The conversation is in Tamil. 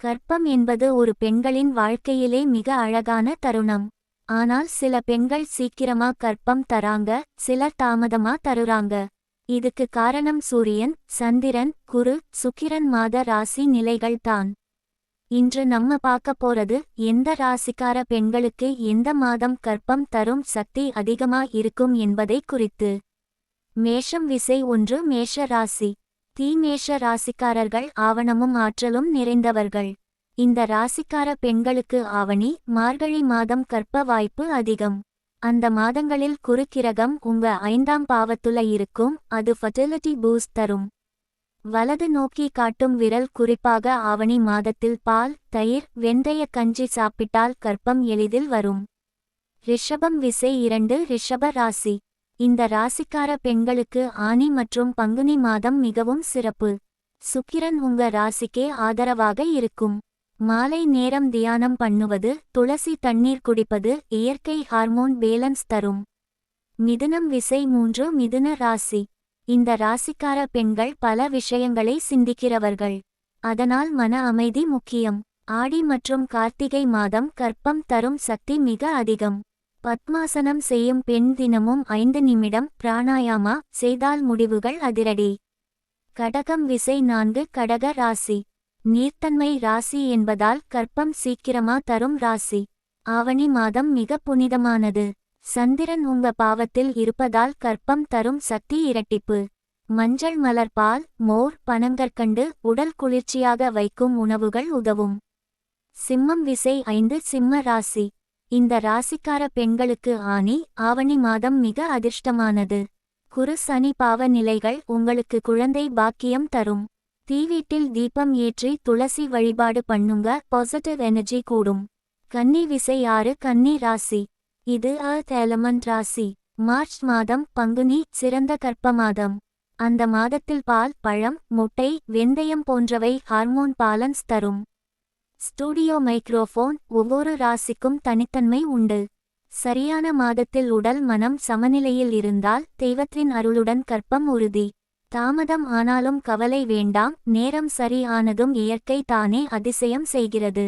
கர்ப்பம் என்பது ஒரு பெண்களின் வாழ்க்கையிலே மிக அழகான தருணம். ஆனால் சில பெண்கள் சீக்கிரமா கர்ப்பம் தராங்க சிலர் தாமதமா தருறாங்க. இதுக்கு காரணம் சூரியன் சந்திரன் குரு சுக்கிரன் மாத ராசி நிலைகள் தான். இன்று நம்ம பார்க்க போறது எந்த ராசிக்கார பெண்களுக்கு எந்த மாதம் கர்ப்பம் தரும் சக்தி அதிகமா இருக்கும் என்பதை குறித்து. மேஷம் விசை ஒன்று மேஷ ராசி. தீமேஷ ராசிக்காரர்கள் ஆவணமும் ஆற்றலும் நிறைந்தவர்கள். இந்த ராசிக்கார பெண்களுக்கு ஆவணி மார்கழி மாதம் கற்ப வாய்ப்பு அதிகம். அந்த மாதங்களில் குறுக்கிரகம் உங்க ஐந்தாம் பாவத்துல இருக்கும் அது ஃபர்டிலிட்டி பூஸ்ட் தரும். வலது நோக்கி காட்டும் விரல் குறிப்பாக ஆவணி மாதத்தில் பால் தயிர் வெந்தய கஞ்சி சாப்பிட்டால் கற்பம் எளிதில் வரும். ரிஷபம் விசை இரண்டு ரிஷப ராசி. இந்த ராசிக்கார பெண்களுக்கு ஆனி மற்றும் பங்குனி மாதம் மிகவும் சிறப்பு. சுக்கிரன் உங்க ராசிக்கே ஆதரவாக இருக்கும். மாலை நேரம் தியானம் பண்ணுவது துளசி தண்ணீர் குடிப்பது இயற்கை ஹார்மோன் பேலன்ஸ் தரும். மிதுனம் விசை மூன்று மிதுன ராசி. இந்த ராசிக்கார பெண்கள் பல விஷயங்களை சிந்திக்கிறவர்கள். அதனால் மன அமைதி முக்கியம். ஆடி மற்றும் கார்த்திகை மாதம் கற்பம் தரும் சக்தி மிக அதிகம். பத்மாசனம் செய்யும் பெண் தினமும் ஐந்து நிமிடம் பிராணாயாமா செய்தால் முடிவுகள் அதிரடி. கடகம் விசை நான்கு கடக ராசி. நீர்த்தன்மை ராசி என்பதால் கற்பம் சீக்கிரமா தரும் ராசி. ஆவணி மாதம் மிக புனிதமானது. சந்திரன் உங்க பாவத்தில் இருப்பதால் கற்பம் தரும் சக்தி இரட்டிப்பு. மஞ்சள் மலர் பால் மோர் பனங்கற்கண்டு உடல் குளிர்ச்சியாக வைக்கும் உணவுகள் உதவும். சிம்மம் விசை ஐந்து சிம்ம ராசி. இந்த ராசிக்கார பெண்களுக்கு ஆனி ஆவணி மாதம் மிக அதிர்ஷ்டமானது. குரு சனி பாவ நிலைகள் உங்களுக்கு குழந்தை பாக்கியம் தரும். தீவீட்டில் தீபம் ஏற்றி துளசி வழிபாடு பண்ணுங்க பாசிட்டிவ் எனர்ஜி கூடும். கன்னி விசை ஆறு கன்னி ராசி. இது அர்த் எலமெண்ட் ராசி. மார்ச் மாதம் பங்குனி சிறந்த கற்ப மாதம். அந்த மாதத்தில் பால் பழம் முட்டை வெந்தயம் போன்றவை ஹார்மோன் பாலன்ஸ் தரும். ஸ்டூடியோ மைக்ரோஃபோன் ஒவ்வொரு ராசிக்கும் தனித்தன்மை உண்டு. சரியான மாதத்தில் உடல் மனம் சமநிலையில் இருந்தால் தெய்வத்தின் அருளுடன் கற்பம் உறுதி. தாமதம் ஆனாலும் கவலை வேண்டாம் நேரம் சரி ஆனதும் இயற்கை தானே அதிசயம் செய்கிறது.